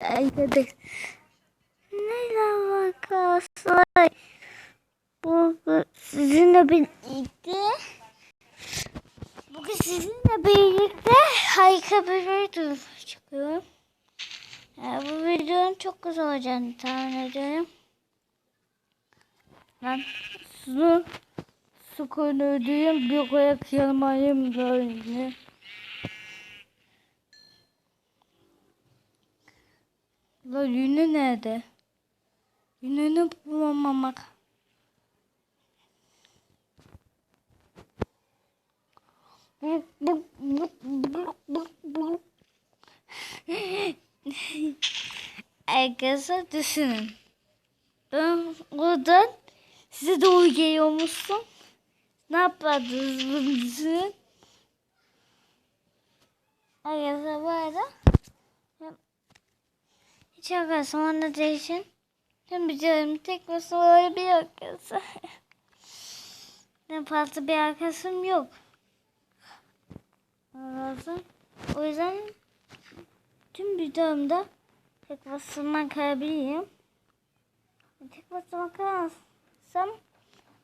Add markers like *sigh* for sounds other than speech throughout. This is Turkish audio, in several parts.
Arkadaş. Merhaba arkadaşlar. Bugün sizinle birlikte Bugün sizinle birlikte harika bir video çıkıyorum. Yani bu videonun çok güzel olacağını tahmin ediyorum. Ben su su koyduğum bir koyak yanmayayım böyle. La yünü nerede? Yününü bulamamak. Arkadaşlar düşünün. Ben buradan size doğru geliyormuşsun. Ne yapardınız bunu düşünün. Arkadaşlar bu arada hiç arkadaşım anladığı için hem biliyorum tek başıma öyle bir arkadaşım. *laughs* Ben fazla bir arkadaşım yok. Lazım. O yüzden tüm videomda tek başıma kalabilirim. Tek başıma kalsam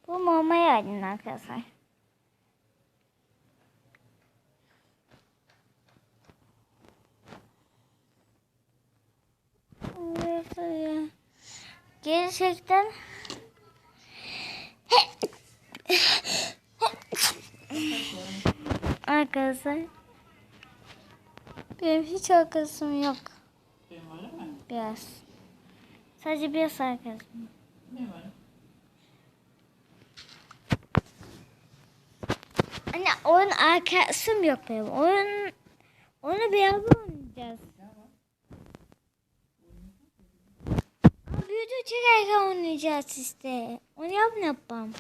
bu normal halin arkadaşlar. Gerçekten Arkadaşlar benim hiç arkadaşım yok. Benim öyle mi? Biraz. Sadece biraz arkadaşım. Benim öyle. Anne oyun arkadaşım yok benim. Oyun onu beraber oynayacağız. Oynayacağız işte. Onu yap ne yapalım.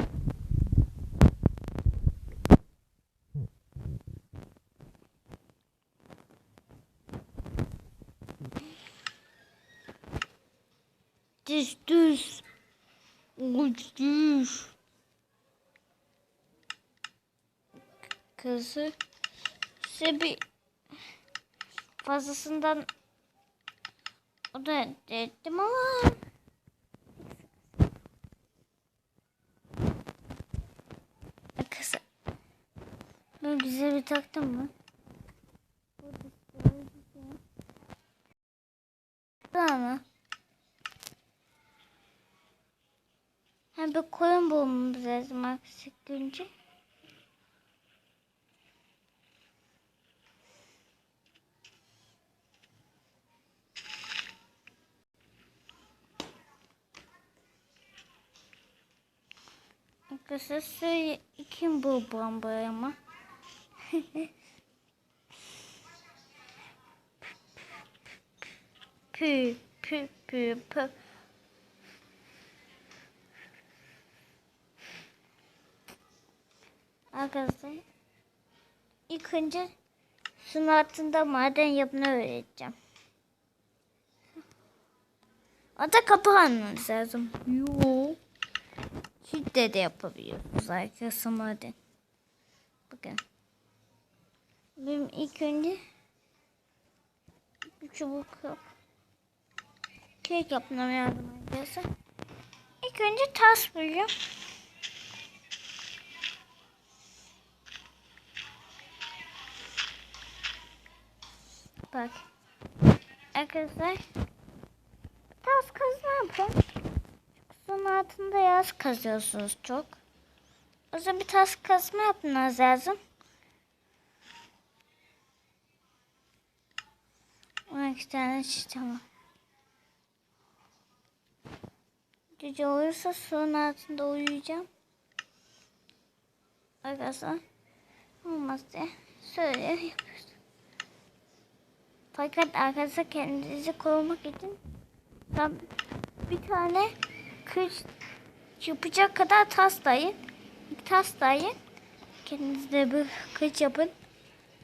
Düz düz. Uç düz. Kızı size bir fazlasından o da ettim ama kızı ben güzel bir taktım mı? Mı? Hem bir koyun bulmamız lazım aksi günce. Arkadaşlar suyu kim bu bombayı ama? Pü pü pü pü. Arkadaşlar ilk önce suyun altında maden yapmayı öğreteceğim. Ata kapağınız lazım. Yok. Hitte de yapabiliyorsunuz arkadaşlar maden. Bakın. Benim ilk önce bir çubuk. Kek yapmam lazım arkadaşlar. İlk önce tas bulacağım. Bak. Arkadaşlar. Tas kazı yapın. Suyun altında yaz kazıyorsunuz çok. O zaman bir tas kazma yapmanız lazım. 12 tane çiçeğim. Gece olursa suyun altında uyuyacağım. Arkadaşlar olmaz diye şöyle yapıyoruz. Fakat arkadaşlar kendinizi korumak için ben bir tane kış yapacak kadar tas dayın. Bir tas dayın. Kendiniz de bir kış yapın.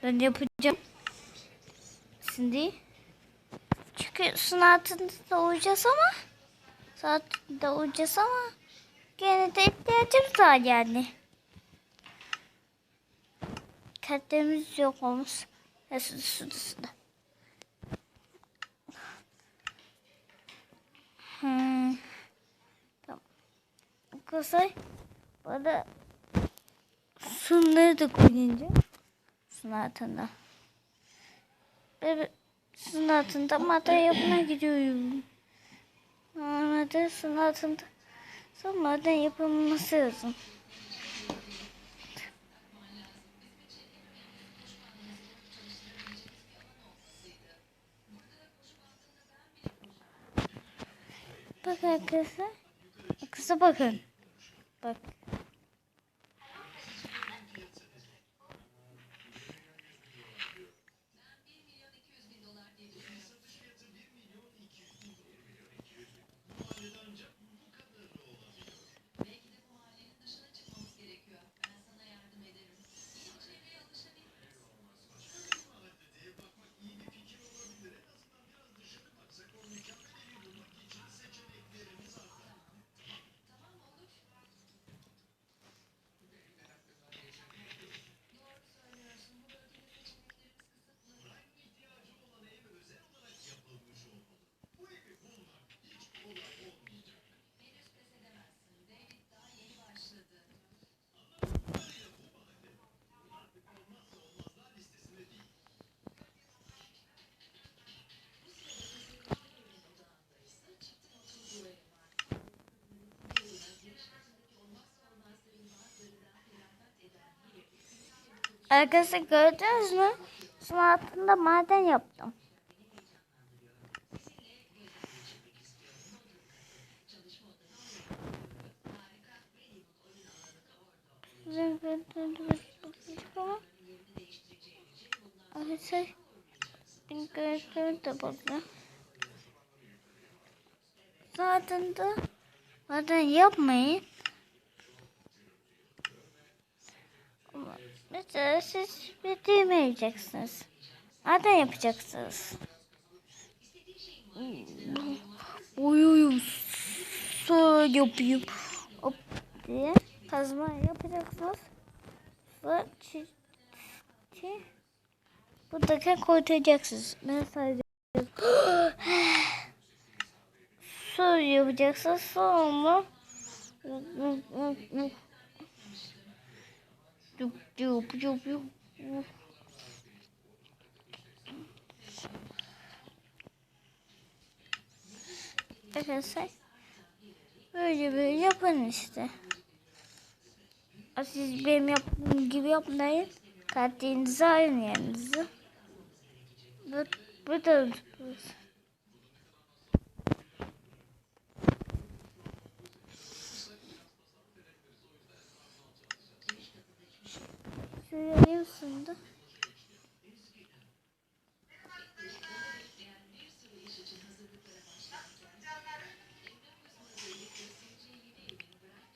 Ben yapacağım. Şimdi çünkü sun altında da uyacağız ama su altında uyacağız ama gene de ihtiyacımız var yani. Kalplerimiz yok olmuş. Ve suda suda suda. Hmm. Tamam. Arkadaşlar bana sunları da koyunca sun altında. Evet sun altında madde yapmaya gidiyorum. Madde sun altında. Son maden yapılması lazım. Bak arkadaşlar. Kısa bakın. Bak. Arkadaşlar gördünüz mü? Şunun altında maden yaptım. Arkadaşlar ben gördüğüm de. Zaten de maden yapmayın. Ama Mesela siz bitirmeyeceksiniz. Nereden yapacaksınız? Uy uy su yapayım. Hop diye kazma yapacaksınız. Ve buradaki koytacaksınız. Ben sadece *gasps* su yapacaksınız. Sonra Yup. Arkadaşlar böyle böyle yapın işte. Siz benim yaptığım gibi yapmayın. Kalplerinizi ayırın yerinizi. Bu, bu da Söyleniyorsun da.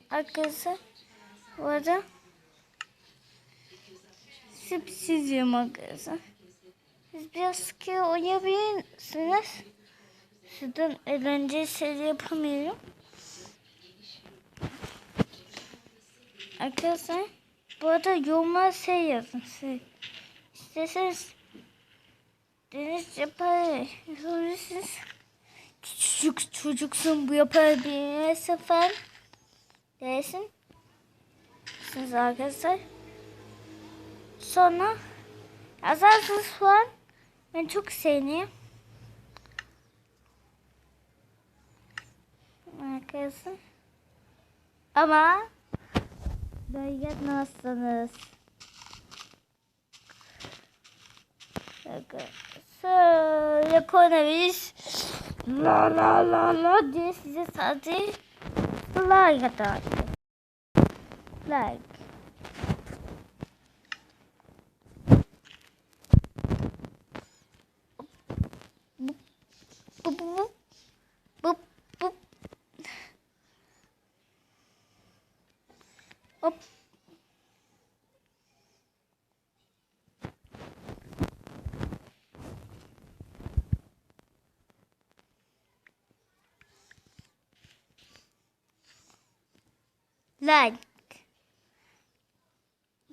Arkadaşlar bu arada sürprizim arkadaşlar. Siz biraz sıkı oynayabilirsiniz. Şuradan eğlenceli şeyler yapamıyorum. Arkadaşlar bu arada yorumlar şey yazın. Şey. İsterseniz deniz yapar yapabilirsiniz. Çocuk çocuksun bu yapabilirse falan dersin. Siz arkadaşlar. Sonra yazarsınız falan. Ben çok seviniyorum. Arkadaşlar. Ama Dayanmazsınız. Şöyle koyabiliriz. La la la la diye size sadece like atar. Like. Hop. Like.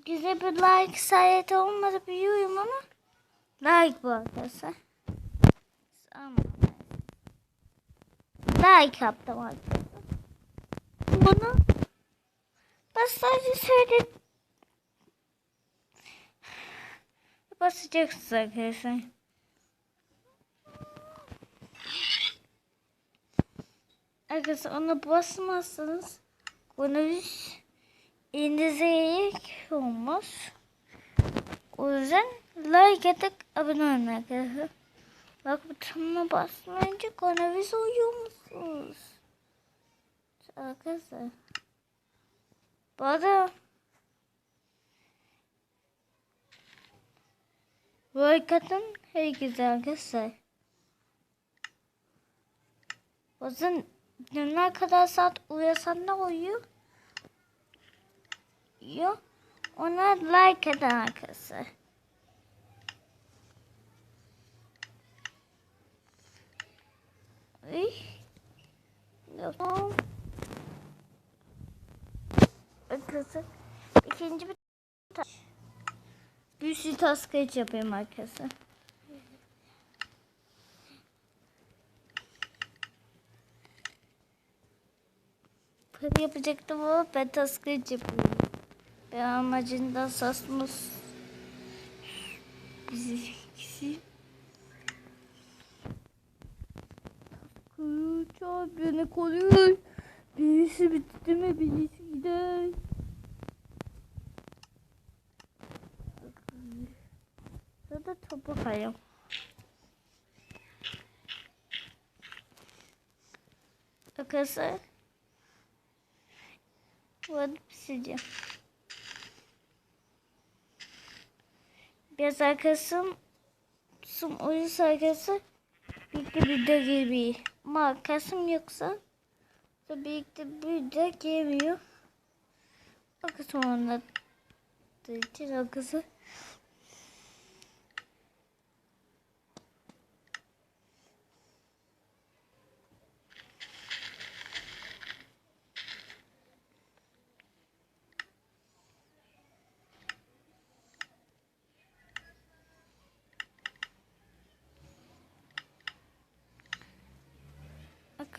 Güzel bir like sayede olmadı biliyorum ama like bu arkadaşlar. Like yaptım arkadaşlar. Bunu sadece söyle. Basacaksınız arkadaşlar. Arkadaşlar ona basmazsanız koronavirüs elinize yayık olmaz. O yüzden like atıp abone olun arkadaşlar. Bak butonuna basmayınca koronavirüs uyuyor musunuz? Arkadaşlar. Bu arada like atın herkese arkadaşlar. Bazen ne kadar saat uyuyorsan da uyuyor. Yo, ona like atın arkadaşlar. Ay. Yok. Arkadaşlar ikinci bir taş. Bir sürü task hiç yapayım arkadaşlar. Para yapacaktım ama ben task hiç yapıyorum. Ben amacından sasmış. Bizi ikisi. Kılıç beni koruyor. Birisi bitti mi birisi gider. Ya da topu kayım. Arkadaşlar. Bu arada pişireceğim. Biraz arkadaşım Sum uyuz arkadaşlar birlikte bir de gibi. Ama arkadaşım yoksa da birlikte bir de geliyor. Arkadaşım anlattığı için arkadaşlar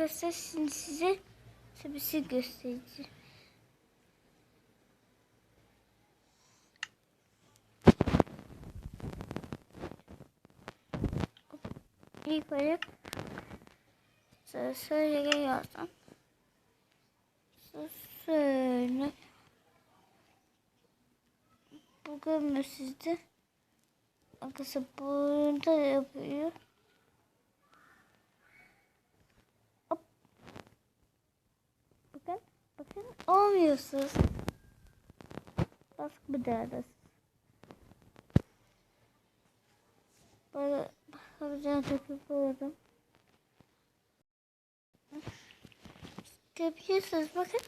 Arkadaşlar şimdi size bir şey göstereceğim. İlk olarak şöyle geliyorsan şöyle bu görmüyor sizde arkadaşlar burada yapıyor Bakın, bakın olmuyorsunuz. Baskı bir daha Böyle bakacağım takıp koydum. Yapıyorsunuz bakın.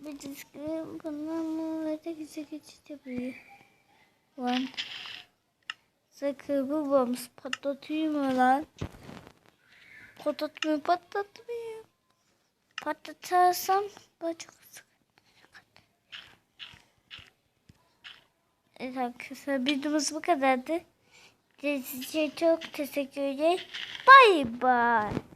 Bir diski bundan böyle güzel geçiş yapıyor. One. Sakın bombs patlatıyor mu lan? Patlatmıyor, patlatmıyor. Patlatarsam sıkıntı. Evet arkadaşlar videomuz bu kadardı. Size çok teşekkür ederim. Bye bye.